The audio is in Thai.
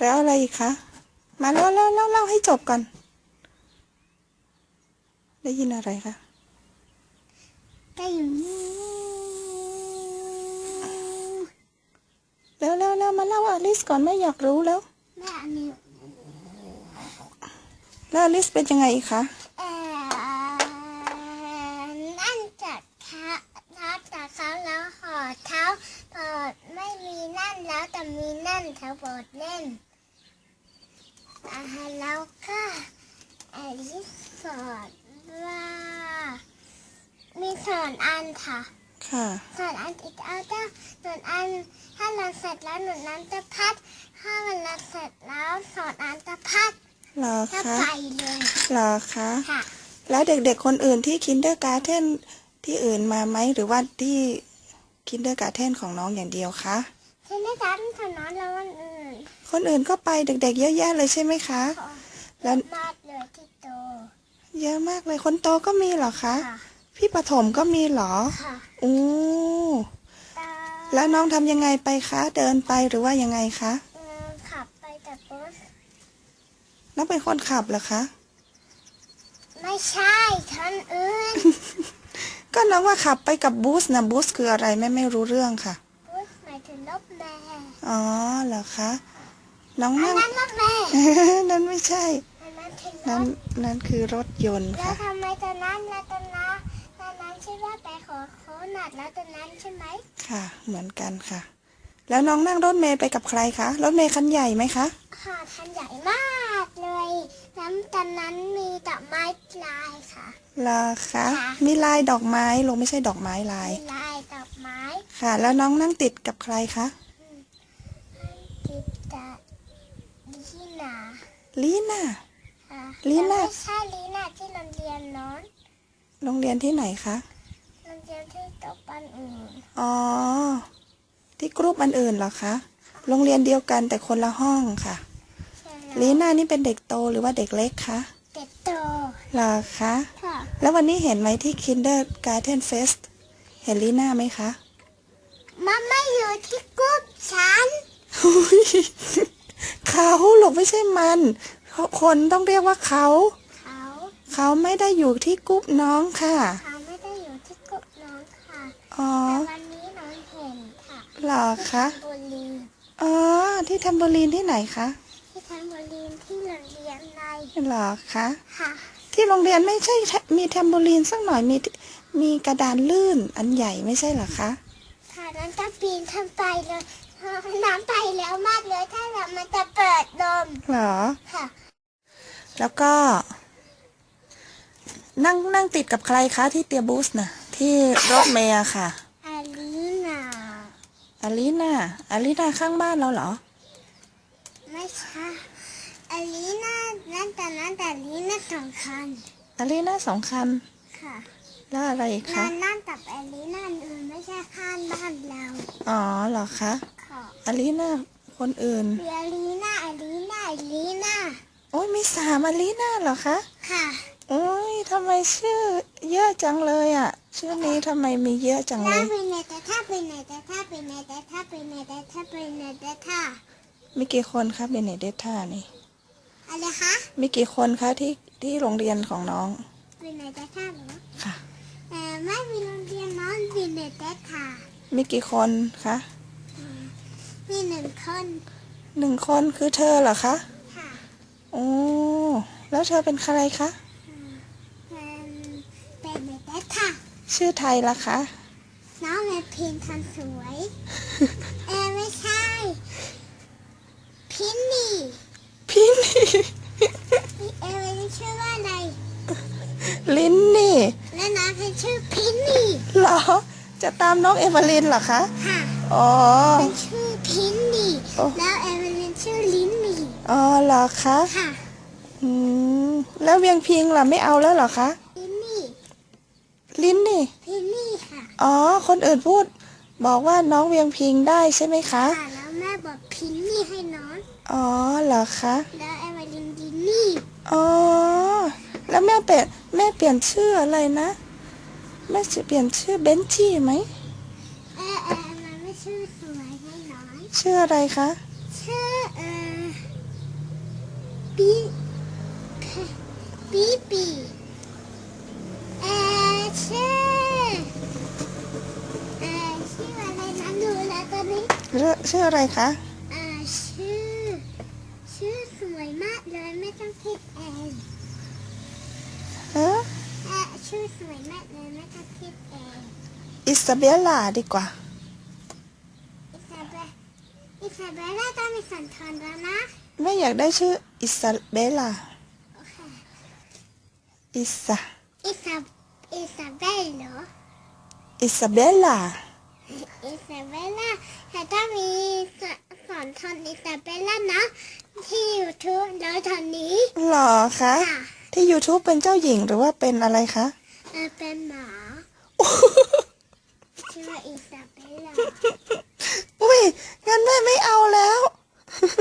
แล้วอะไรอีกคะ มาเล่าเล่าเล่าเล่าให้จบก่อน ได้ยินอะไรคะก็อยู่นี่แล้วแล้วแล้วมาเล่าอลิสก่อนแม่อยากรู้แล้ว แม่อันนี้ แล้วอลิสเป็นยังไงอีกคะ เอ่อนั่นจากเท้าเท้าจากเขาแล้วหอดเท้าเปิดไม่มีนั่นแล้วแต่มี นั่นเท้าเปิดเล่นอ่าแล้วก็อลิสสอนว่ามีสอนอันค่ะค่ะส่วนอันอีกเอาเจ้าส่วนอันถ้าเราเสร็จแล้วหนุนน้ำจะพัด ถ้ามันเราเสร็จแล้วสอนอันจะพัดเหรอจะคะไปเลยเหรอคะค่ะ แล้วเด็กๆคนอื่นที่คินเดอร์การ์เทนที่อื่นมาไหมหรือว่าที่คินเดอร์การ์เทนของน้องอย่างเดียวคะ ฉันได้การถนนแล้ววันอื่นคนอื่นก็ไปเด็กๆ เยอะแยะเลยใช่ไหมคะขอแล้วมากเลยที่โต เยอะมากเลยคนโตก็มีเหรอคะ ค่ะ พี่ปฐมก็มีเหรอค่ะโอ้ตาแล้วน้องทำยังไงไปคะ เดินไปหรือว่ายังไงคะ เออขับไปแต่รถน้องเป็นคนขับเหรอคะ ไม่ใช่คันอื่น ก็น้องว่าขับไปกับบูสนะบูสคืออะไรแม่ไม่รู้เรื่องค่ะ รถหมายถึงรถแม่อ๋อเหรอคะ น้องอันนั่ง นั้นรถแม่นั่นไม่ใช่ อันนั้นถึงรนั่นถนั่นคือรถยนต์แล้วค่ะ ทำไมตอนนั้นแล้วตอนนั้นตอนนั้นชื่อว่าไปขอโค้นัดแล้วตอนนั้นใช่ไหมค่ะ เหมือนกันค่ะ แล้วน้องนั่งรถเมย์ไปกับใครคะ รถเมย์คันใหญ่ไหมคะ ค่ะทันใหญ่มากเลยแล้วตอนนั้นมีดอกไม้ลายค่ะเหรอคะ ค่ะ มีลายดอกไม้ลงไม่ใช่ดอกไม้ลายมีลายดอก ไม้ค่ะ แล้วน้องนั่งติดกับใครคะติดกับลีนาลีน่าค่ะลีน่าแต่ไม่ใช่ลีนาที่โรงเรียนโน้นโรงเรียนที่ไหนคะโรงเรียนที่ตกปันอื่นอ๋อที่กรุ๊ปอันอื่นเหรอคะโรงเรียนเดียวกันแต่คนละห้องค่ะใช่ลีแล้วน่านี่เป็นเด็กโตหรือว่าเด็กเล็กคะเด็กโตเหรอคะค่ะ แล้ววันนี้เห็นไหมที่ Kindergarten Fest เห็นลีน่าไหมคะ มันไม่อยู่ที่กรุ๊ปฉันอุ๊ยเขาหรอกไม่ใช่มันเขาคนต้องเรียกว่าเขา เขาเขาไม่ได้อยู่ที่กรุ๊ปน้องค่ะ เขาไม่ได้อยู่ที่กรุ๊ปน้องค่ะอ๋อแต่วันนี้น้องเห็นค่ะเหรอคะบุรีอ๋อที่ทัมเบอรีนที่ไหนคะ ที่ทันบุรีที่โรงเรียนในเหรอคะค่ะที่โรงเรียนไม่ใช่มีแทมโบลีนสักหน่อยมี มีกระดานลื่นอันใหญ่ไม่ใช่เหรอคะ ค่ะนั้นจะปีนขึ้นไปเลยน้ำไปแล้วมากเลยถ้าเรามันจะเปิดลมเหรอ ค่ะ แล้วก็ นั่งนั่งติดกับใครคะที่เตียบูสนะที่รถเมย์อะค่ะ อาลีนาอาลีนาอาลีนาข้างบ้านเราเหรอ ไม่ใช่อาลีนานั่นแต่นั้นแต่ลีนาสองคันอาลีนาสองคัน ค่ะ แล้วอะไรอีกนั่คะนนั่นกับอาลีนาอื่นไม่ใช่ข้างบ้านเราอ๋อเหรอคะค่ะอาลีนาคนอื่นมีอาลีนาอาลีนาอาลีนาโอ้ยมีสามอาลีนาเหรอคะค่ะโอ้ยทำไมชื่อเยอะจังเลยอะชื่อนี้ทำไมมีเยอะจังเลถ้ายไปไหนแต่ถ้าไปไหนแต่ถ้าไปไหนแต่ถ้าไปไหนแต่ถ้าไปไหนแต่ถ้ามีกี่คนคะเบเนเดตท่านี่อะไรคะมีกี่คนคะที่ที่โรงเรียนของน้องไปไหนแต่ถ้าเหรอค่ะเออ ไม่มีโรงเรียนน้องมีเน็ตแต่ค่ะ มีกี่คนคะมีหนึ่งคนหนึ่งคนคือเธอเหรอคะค่ะโอ้แล้วเธอเป็นใครคะเป็นเป็นเน็ตแต่ค่ะชื่อไทยล่ะคะน้องเป็นพินทันสวยเออไม่ใช่ พินนี่พี่นี่เออไม่ชื่อว่าอะไร ลิน ชื่อพินนี่เหรอ จะตามน้องเอเวอลินเหรอคะ ค่ะอ๋อเป็นชื่อพินนี่โอ้ แล้วเอเวอร์ลินชื่อลินนี่อ๋อเหรอคะ ค่ะอืม แล้วเวียงพิงล่ะไม่เอาแล้วเหรอคะ พินนี่ลินนี่ พินนี่ค่ะอ๋อ คนอื่นพูด บอกว่าน้องเวียงพิงได้ใช่ไหมคะ ค่ะแล้วแม่บอกพินนี่ให้น้องอ๋อเหรอคะ แล้วเอเวอร์ลินดินนี่อ๋อ แล้วแม่เปลี่ยนแม่เปลี่ยนชื่ออะไรนะ แม่จะเปลี่ยนชื่อเบนจี้ไหมเออเออมันไม่ชื่อสวยให้น้อยชื่ออะไรคะ ชื่อเออปีปีปีเออชื่อเออชื่ออะไรนะดูแล้วตอนนี้เรื่องชื่ออะไรคะ เออชื่อ ชื่อสวยมากเลยไม่ต้องคิดเองเออเออ ชื่อสวยมากเลยไม่ต้องคิดเองอิซาเบลล่าดีกว่า อิซาเบลอิซาเบลล่าต้องมีสันทอนแล้วนะไม่อยากได้ชื่ออิซาเบลล่าโอเคอิซาอิซาอิซาเบลเหรออิซาเบลล่าอิซาเบลล่าแต่ถ้ามีสสอนทอนอิซาเบลล่านะที่ยูทูบแล้วตอนนี้หรอคะค่ะ ที่ YouTube เป็นเจ้าหญิงหรือว่าเป็นอะไรคะเออเป็นหมาชื่ออิสาเบลล่า อุ้ยงั้นแม่ไม่เอาแล้ว